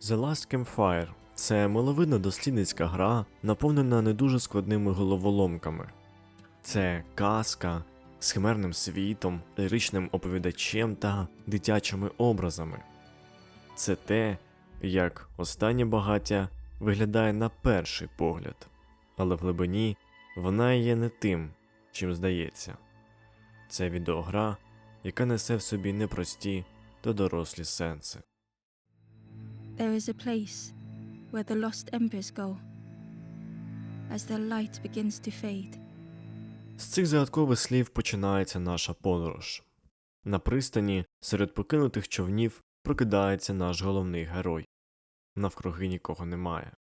The Last Campfire це миловидна дослідницька гра, наповнена не дуже складними головоломками. Це казка з химерним світом, ліричним оповідачем та дитячими образами. Це те, як останнє багаття виглядає на перший погляд, але в глибині вона є не тим, чим здається. Це відеогра, яка несе в собі непрості та дорослі сенси. There is a place where the lost embers go as their light begins to fade. З цих загадкових слів починається наша подорож. На пристані серед покинутих човнів прокидається наш головний герой. Навкруги нікого немає.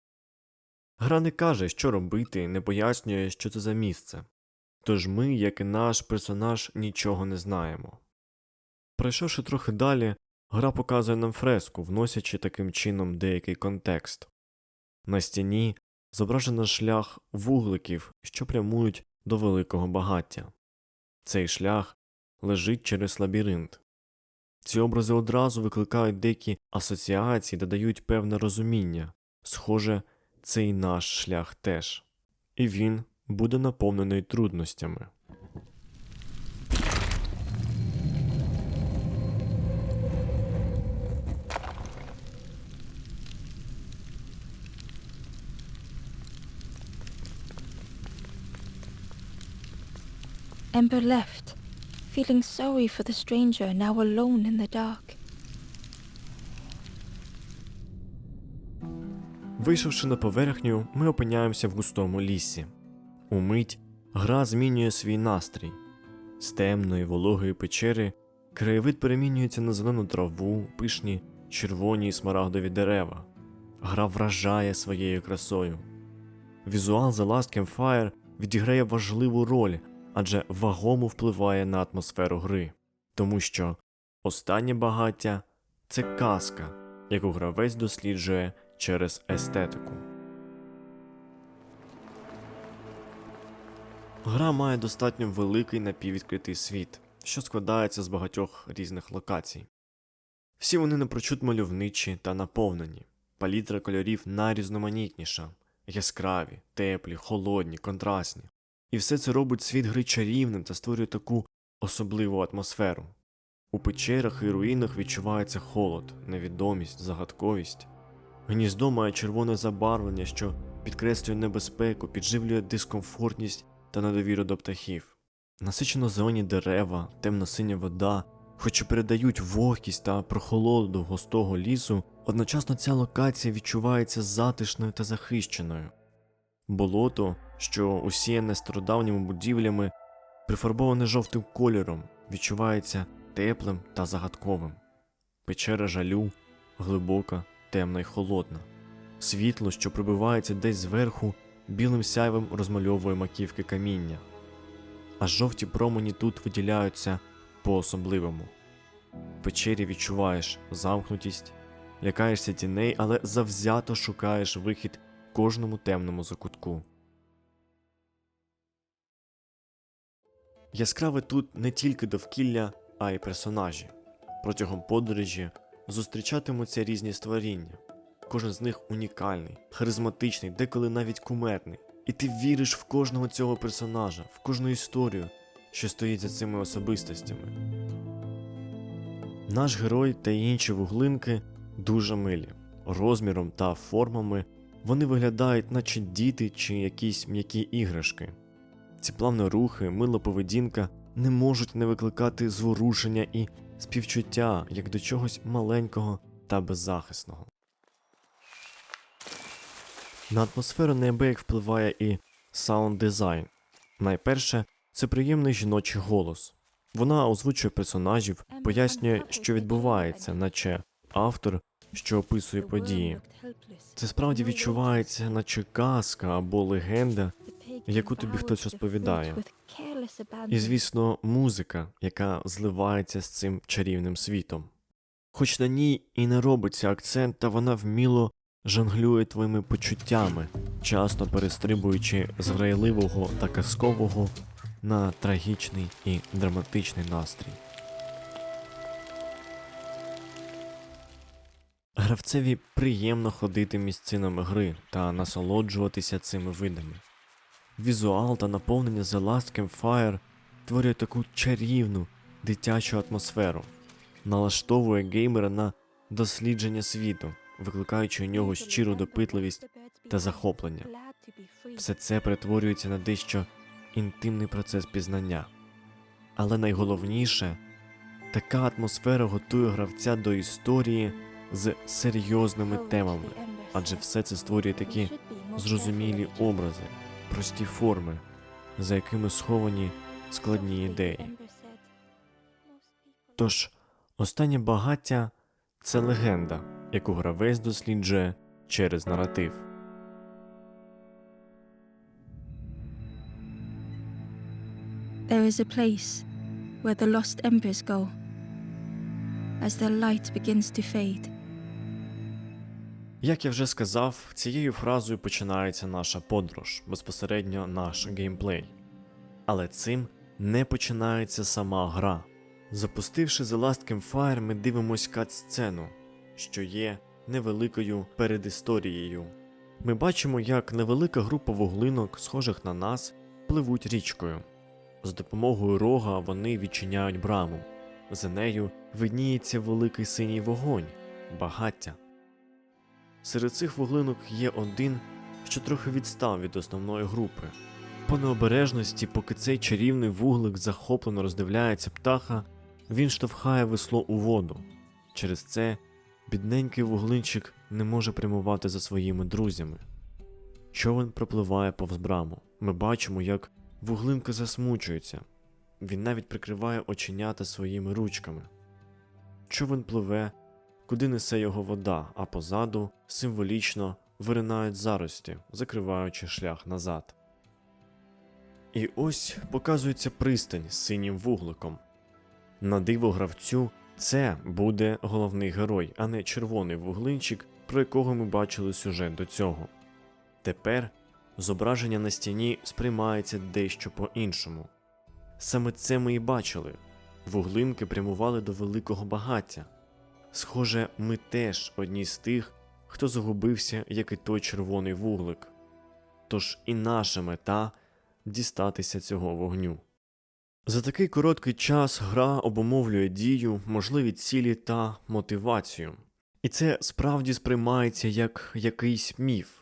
Гра не каже, що робити, не пояснює, що це за місце. Тож ми, як і наш персонаж, нічого не знаємо. Пройшовши трохи далі, гра показує нам фреску, вносячи таким чином деякий контекст. На стіні зображено шлях вугликів, що прямують до великого багаття. Цей шлях лежить через лабіринт. Ці образи одразу викликають деякі асоціації, додають певне розуміння. Схоже, це і наш шлях теж. І він буде наповнений трудностями. Ember left, feeling sorry for the stranger now alone in the dark. Вийшовши на поверхню, ми опиняємося в густому лісі. Умить гра змінює свій настрій. З темної вологої печери краєвид перемінюється на зелену траву, пишні червоні і смарагдові дерева. Гра вражає своєю красою. Візуал The Last Campfire відіграє важливу роль, адже вагому впливає на атмосферу гри, тому що останнє багаття це казка, яку гравець досліджує через естетику. Гра має достатньо великий напіввідкритий світ, що складається з багатьох різних локацій. Всі вони напрочуд мальовничі та наповнені. Палітра кольорів найрізноманітніша, яскраві, теплі, холодні, контрастні. І все це робить світ гри чарівним та створює таку особливу атмосферу. У печерах і руїнах відчувається холод, невідомість, загадковість. Гніздо має червоне забарвлення, що підкреслює небезпеку, підживлює дискомфортність та недовіру до птахів. Насичено зелені дерева, темно-синя вода, хоч і передають вогкість та прохолоду густого лісу, одночасно ця локація відчувається затишною та захищеною. Болото, що усіяне стародавніми будівлями, прифарбоване жовтим кольором, відчувається теплим та загадковим. Печера жалю глибока, темна й холодна. Світло, що прибивається десь зверху, білим сяйвом розмальовує маківки каміння. А жовті промені тут виділяються по-особливому. В печері відчуваєш замкнутість, лякаєшся тіней, але завзято шукаєш вихід кожному темному закутку. Яскраве тут не тільки довкілля, а й персонажі. Протягом подорожі зустрічатимуться різні створіння. Кожен з них унікальний, харизматичний, деколи навіть кумедний. І ти віриш в кожного цього персонажа, в кожну історію, що стоїть за цими особистостями. Наш герой та інші вуглинки дуже милі. Розміром та формами вони виглядають, наче діти чи якісь м'які іграшки. Ці плавні рухи, мила поведінка не можуть не викликати зворушення і співчуття як до чогось маленького та беззахисного. На атмосферу неабияк впливає і саунд дизайн. Найперше, це приємний жіночий голос. Вона озвучує персонажів, пояснює, що відбувається, наче автор, що описує події. Це справді відчувається, наче казка або легенда, яку тобі хтось розповідає. І, звісно, музика, яка зливається з цим чарівним світом. Хоч на ній і не робиться акцент, та вона вміло жонглює твоїми почуттями, часто перестрибуючи з грайливого та казкового на трагічний і драматичний настрій. Гравцеві приємно ходити місцинами гри та насолоджуватися цими видами. Візуал та наповнення The Last Campfire творює таку чарівну дитячу атмосферу, налаштовує геймера на дослідження світу, викликаючи у нього щиру допитливість та захоплення. Все це перетворюється на дещо інтимний процес пізнання. Але найголовніше, така атмосфера готує гравця до історії з серйозними темами, адже все це створює такі зрозумілі образи, прості форми, за якими сховані складні ідеї. Тож, останнє багаття це легенда, яку гравець досліджує через наратив. There is a place where the lost embers go as their light begins to fade. Як я вже сказав, цією фразою починається наша подорож, безпосередньо наш геймплей. Але цим не починається сама гра. Запустивши The Last Campfire, ми дивимось кат-сцену, що є невеликою передісторією. Ми бачимо, як невелика група вуглинок, схожих на нас, пливуть річкою. З допомогою рога вони відчиняють браму. За нею видніється великий синій вогонь багаття. Серед цих вуглинок є один, що трохи відстав від основної групи. По необережності, поки цей чарівний вуглик захоплено роздивляється птаха, він штовхає весло у воду. Через це бідненький вуглинчик не може прямувати за своїми друзями. Човен пропливає повз браму. Ми бачимо, як вуглинка засмучується. Він навіть прикриває оченята своїми ручками. Човен пливе, куди несе його вода, а позаду символічно виринають зарості, закриваючи шлях назад. І ось показується пристань з синім вугликом. На диво гравцю це буде головний герой, а не червоний вуглинчик, про якого ми бачили сюжет до цього. Тепер зображення на стіні сприймається дещо по-іншому. Саме це ми і бачили. Вуглинки прямували до великого багаття. Схоже, ми теж одні з тих, хто загубився, як і той червоний вуглик. Тож і наша мета дістатися цього вогню. За такий короткий час гра обумовлює дію, можливі цілі та мотивацію. І це справді сприймається як якийсь міф.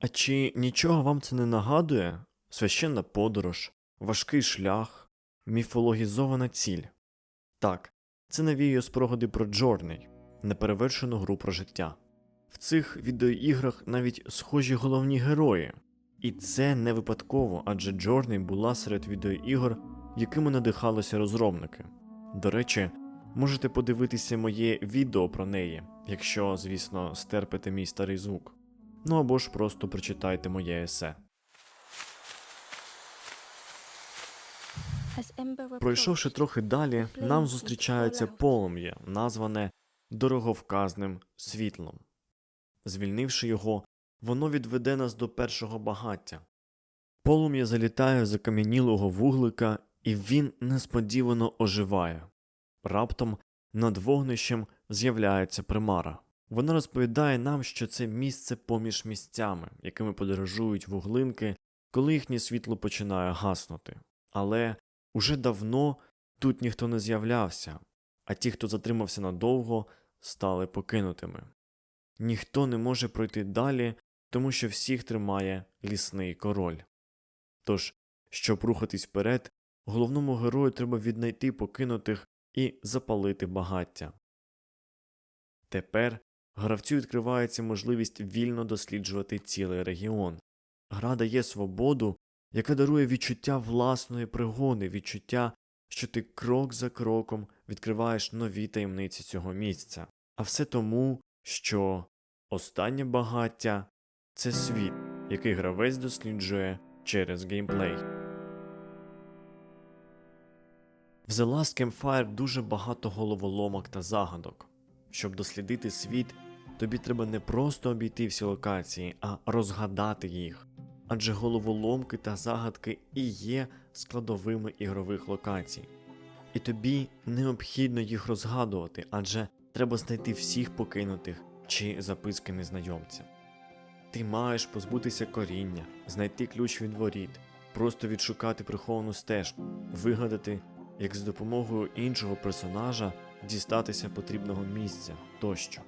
А чи нічого вам це не нагадує? Священна подорож, важкий шлях, міфологізована ціль. Так, це навіює спогади про Джорний, неперевершену гру про життя. В цих відеоіграх навіть схожі головні герої. І це не випадково, адже Джорний була серед відеоігор, якими надихалися розробники. До речі, можете подивитися моє відео про неї, якщо, звісно, стерпите мій старий звук. Ну або ж просто прочитайте моє есе. Пройшовши трохи далі, нам зустрічається полум'я, назване дороговказним світлом. Звільнивши його, воно відведе нас до першого багаття. Полум'я залітає в закам'янілого вуглика, і він несподівано оживає. Раптом над вогнищем з'являється примара. Вона розповідає нам, що це місце поміж місцями, якими подорожують вуглинки, коли їхнє світло починає гаснути. Але уже давно тут ніхто не з'являвся, а ті, хто затримався надовго, стали покинутими. Ніхто не може пройти далі, тому що всіх тримає лісний король. Тож, щоб рухатись вперед, головному герою треба віднайти покинутих і запалити багаття. Тепер гравцю відкривається можливість вільно досліджувати цілий регіон. Гра дає свободу, яка дарує відчуття власної пригоди, відчуття, що ти крок за кроком відкриваєш нові таємниці цього місця. А все тому, що останнє багаття це світ, який гравець досліджує через геймплей. В The Last Campfire дуже багато головоломок та загадок. Щоб дослідити світ, тобі треба не просто обійти всі локації, а розгадати їх. Адже головоломки та загадки і є складовими ігрових локацій. І тобі необхідно їх розгадувати, адже треба знайти всіх покинутих, чи записки незнайомця. Ти маєш позбутися коріння, знайти ключ від воріт, просто відшукати приховану стежку, вигадати, як з допомогою іншого персонажа дістатися потрібного місця тощо.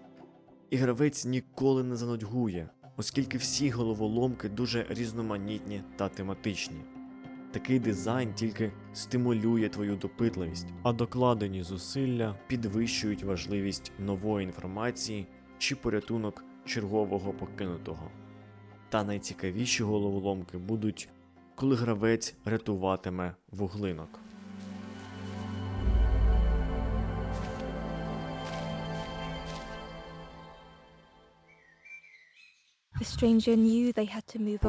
І гравець ніколи не занудьгує, оскільки всі головоломки дуже різноманітні та тематичні. Такий дизайн тільки стимулює твою допитливість, а докладені зусилля підвищують важливість нової інформації чи порятунок чергового покинутого. Та найцікавіші головоломки будуть, коли гравець рятуватиме вуглинок.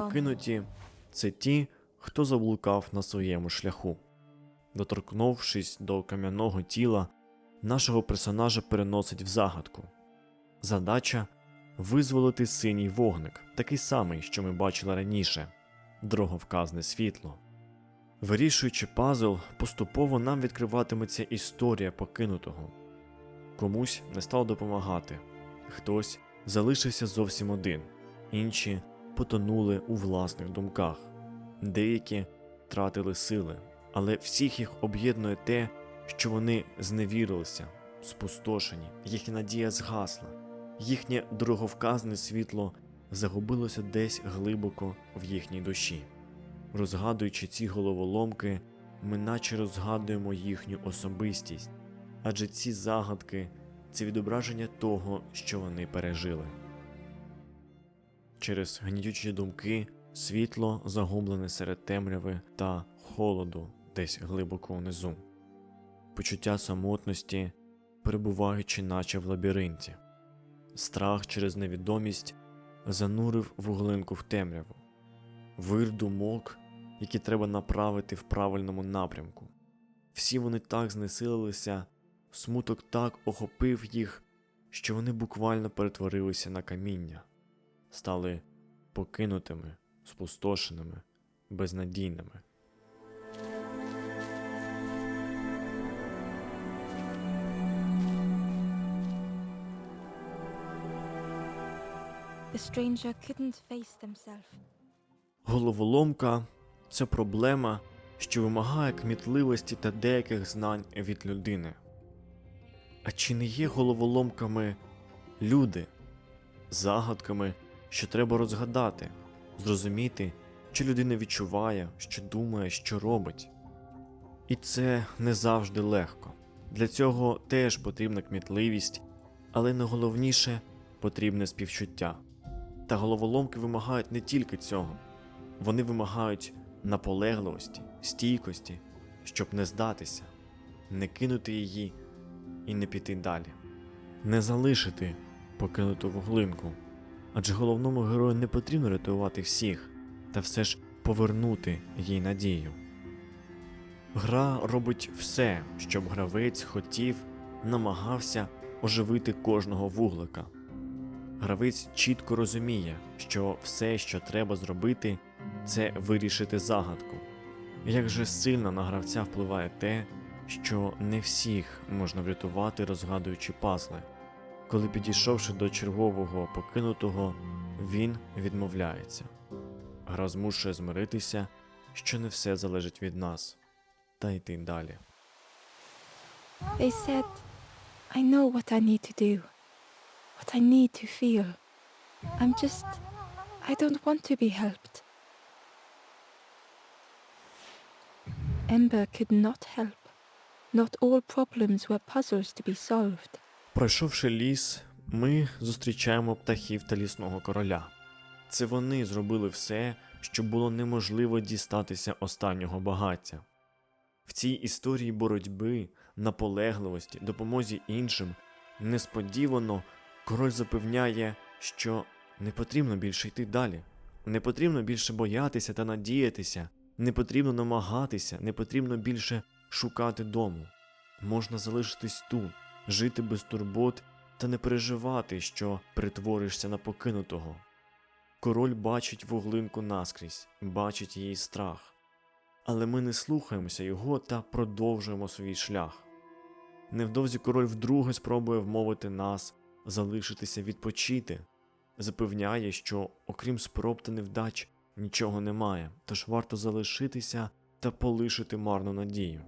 Покинуті це ті, хто заблукав на своєму шляху. Доторкнувшись до кам'яного тіла, нашого персонажа переносить в загадку. Задача визволити синій вогник, такий самий, що ми бачили раніше дороговказне світло. Вирішуючи пазл, поступово нам відкриватиметься історія покинутого. Комусь не стало допомагати, хтось залишився зовсім один, інші потонули у власних думках, деякі втратили сили, але всіх їх об'єднує те, що вони зневірилися, спустошені, їхня надія згасла, їхнє дороговказне світло загубилося десь глибоко в їхній душі. Розгадуючи ці головоломки, ми наче розгадуємо їхню особистість, адже ці загадки це відображення того, що вони пережили. Через гнітючі думки світло загублене серед темряви та холоду десь глибоко внизу, почуття самотності, перебуваючи наче в лабіринті, страх через невідомість занурив вуглинку в темряву, вир думок, які треба направити в правильному напрямку. Всі вони так знесилилися, смуток так охопив їх, що вони буквально перетворилися на каміння стали покинутими, спустошеними, безнадійними. The stranger couldn't face themselves. Головоломка це проблема, що вимагає кмітливості та деяких знань від людини. А чи не є головоломками люди, загадками, що треба розгадати, зрозуміти, чи людина відчуває, що думає, що робить? І це не завжди легко. Для цього теж потрібна кмітливість, але найголовніше потрібне співчуття. Та головоломки вимагають не тільки цього, вони вимагають наполегливості, стійкості, щоб не здатися, не кинути її і не піти далі, не залишити покинуту вуглинку. Адже головному герою не потрібно рятувати всіх, та все ж повернути їй надію. Гра робить все, щоб гравець хотів, намагався оживити кожного вуглика. Гравець чітко розуміє, що все, що треба зробити, це вирішити загадку. Як же сильно на гравця впливає те, що не всіх можна врятувати, розгадуючи пазли. Коли підійшовши до чергового покинутого, він відмовляється. Гра змушує змиритися, що не все залежить від нас, та йти далі. They said, I know what I need to do, what I need to feel. I'm just, I don't want to be helped. Ember could not help. Not all problems were puzzles to be solved. Пройшовши ліс, ми зустрічаємо птахів та лісного короля. Це вони зробили все, що було неможливо дістатися останнього багаття. В цій історії боротьби, наполегливості, допомозі іншим несподівано король запевняє, що не потрібно більше йти далі, не потрібно більше боятися та надіятися, не потрібно намагатися, не потрібно більше шукати дому. Можна залишитись тут, жити без турбот та не переживати, що перетворишся на покинутого. Король бачить вуглинку наскрізь, бачить її страх. Але ми не слухаємося його та продовжуємо свій шлях. Невдовзі король вдруге спробує вмовити нас залишитися відпочити. Запевняє, що окрім спроб та невдач нічого немає, тож варто залишитися та полишити марну надію.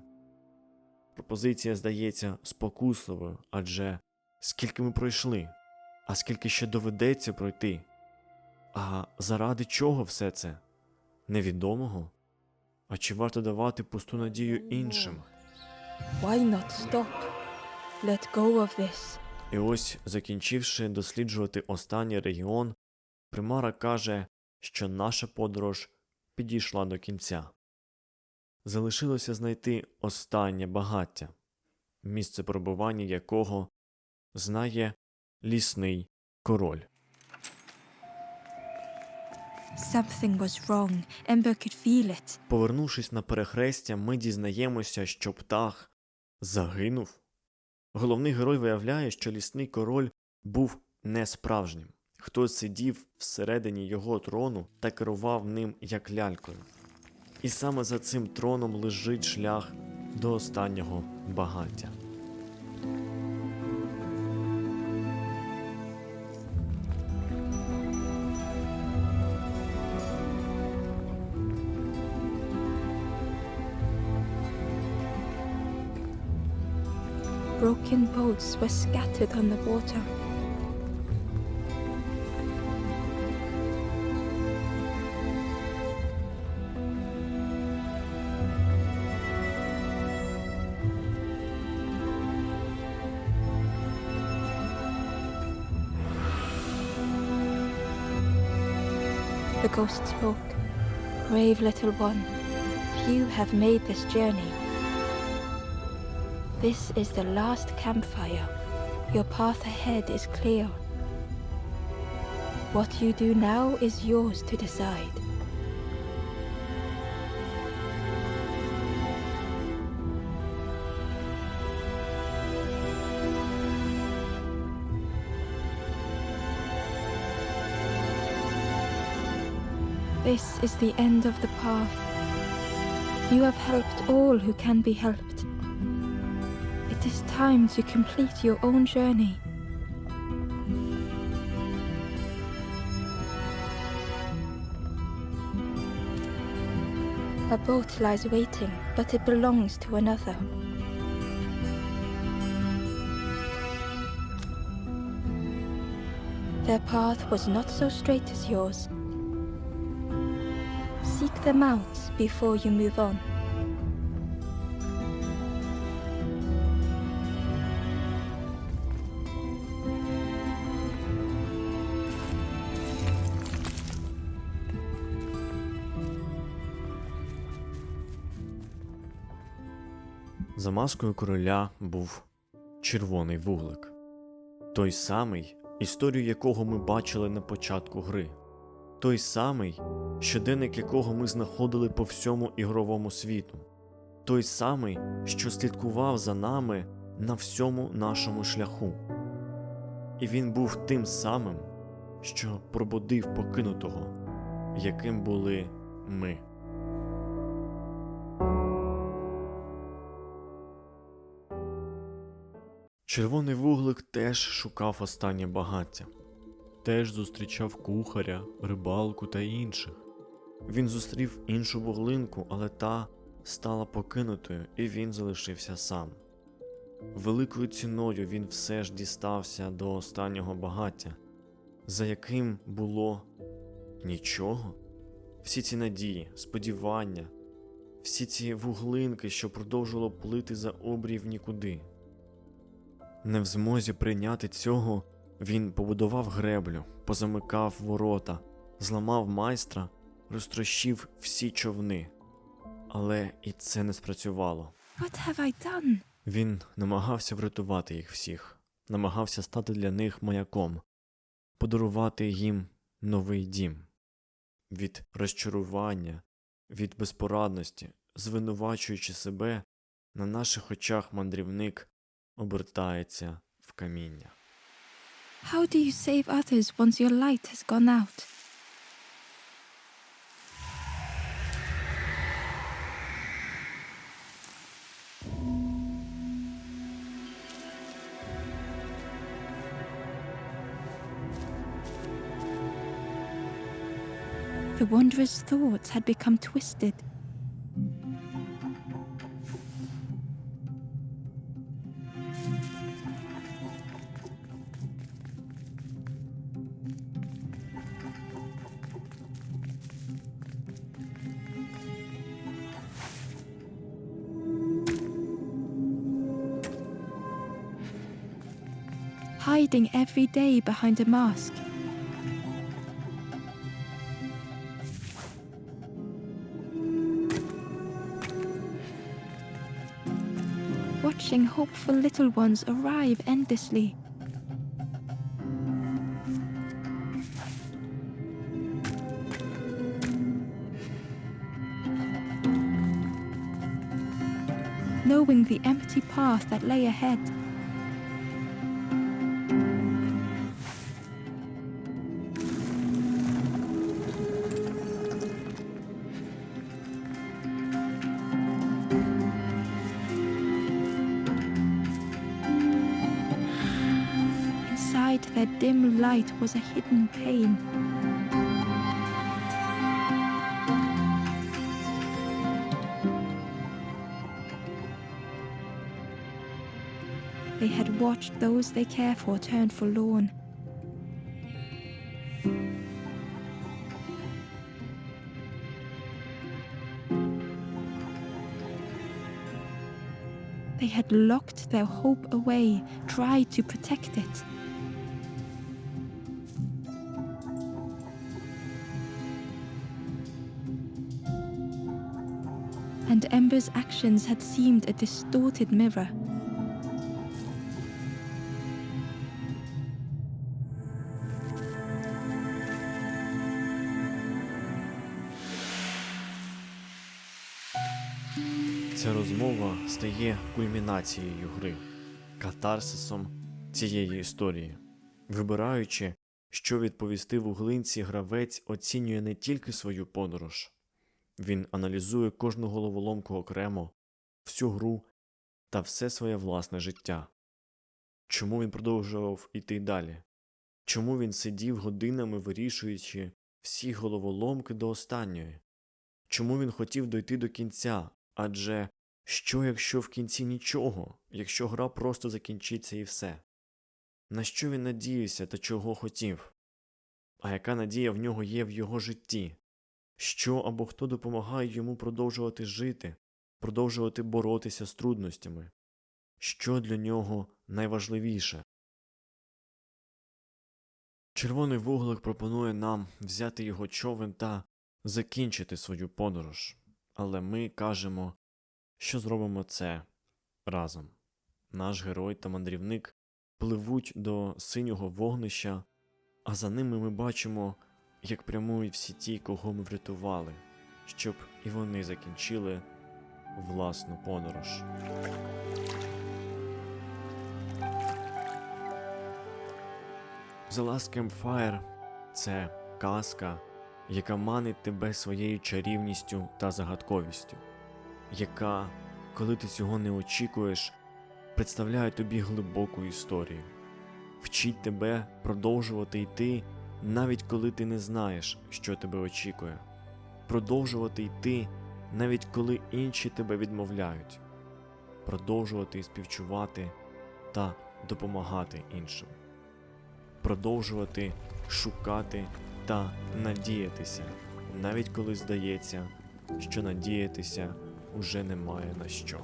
Пропозиція здається спокусливою, адже скільки ми пройшли, а скільки ще доведеться пройти. А заради чого все це? Невідомого? А чи варто давати пусту надію іншим? Why not stop? Let go of this. І ось, закінчивши досліджувати останній регіон, примара каже, що наша подорож підійшла до кінця. Залишилося знайти останнє багаття, місце перебування якого знає лісний король. Something was wrong. Ember could feel it. Повернувшись на перехрестя, ми дізнаємося, що птах загинув. Головний герой виявляє, що лісний король був не справжнім. Хтось сидів всередині його трону та керував ним як лялькою. І саме за цим троном лежить шлях до останнього багаття. Broken boats were scattered on the water. Ghost spoke. Brave little one, few have made this journey. This is the last campfire. Your path ahead is clear. What you do now is yours to decide. This is the end of the path. You have helped all who can be helped. It is time to complete your own journey. A boat lies waiting, but it belongs to another. Their path was not so straight as yours. Seek them out before you move on. За маскою короля був червоний вуглик. Той самий, історію якого ми бачили на початку гри. Той самий, щоденник якого ми знаходили по всьому ігровому світу. Той самий, що слідкував за нами на всьому нашому шляху. І він був тим самим, що пробудив покинутого, яким були ми. Червоний вуглик теж шукав останнє багаття, теж зустрічав кухаря, рибалку та інших. Він зустрів іншу вуглинку, але та стала покинутою, і він залишився сам. Великою ціною він все ж дістався до останнього багаття, за яким було нічого. Всі ці надії, сподівання, всі ці вуглинки, що продовжувало плити за обрій в нікуди. Не в змозі прийняти цього, він побудував греблю, позамикав ворота, зламав майстра, розтрощив всі човни. Але і це не спрацювало. What have I done? Він намагався врятувати їх всіх, намагався стати для них маяком, подарувати їм новий дім. Від розчарування, від безпорадності, звинувачуючи себе, на наших очах мандрівник обертається в каміння. How do you save others once your light has gone out? The wanderer's thoughts had become twisted Hiding every day behind a mask. watching hopeful little ones arrive endlessly. Knowing the empty path that lay ahead. Dim light was a hidden pain. They had watched those they care for turn forlorn. They had locked their hope away, tried to protect it. And Ember's actions had seemed a distorted mirror. Ця розмова стає кульмінацією гри, катарсисом цієї історії. Вибираючи, що відповісти вуглинці, гравець оцінює не тільки свою подорож, він аналізує кожну головоломку окремо, всю гру та все своє власне життя. Чому він продовжував іти далі? Чому він сидів годинами, вирішуючи всі головоломки до останньої? Чому він хотів дойти до кінця? Адже що, якщо в кінці нічого, якщо гра просто закінчиться і все? На що він надіявся та чого хотів? А яка надія в нього є в його житті? Що або хто допомагає йому продовжувати жити, продовжувати боротися з трудностями? Що для нього найважливіше? Червоний вуглик пропонує нам взяти його човен та закінчити свою подорож, але ми кажемо, що зробимо це разом. Наш герой та мандрівник пливуть до синього вогнища, а за ними ми бачимо, як прямують всі ті, кого ми врятували, щоб і вони закінчили власну подорож. The Last Campfire – це казка, яка манить тебе своєю чарівністю та загадковістю, яка, коли ти цього не очікуєш, представляє тобі глибоку історію, вчить тебе продовжувати йти, навіть коли ти не знаєш, що тебе очікує, продовжувати йти, навіть коли інші тебе відмовляють, продовжувати співчувати та допомагати іншим. Продовжувати шукати та надіятися, навіть коли здається, що надіятися уже немає на що.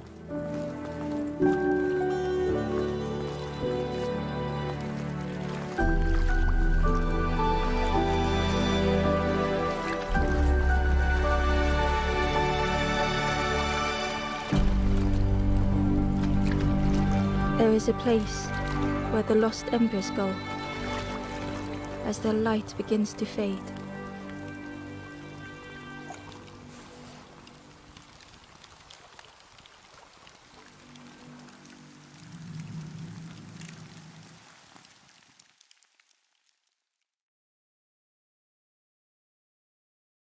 A place where the lost embers go as their light begins to fade.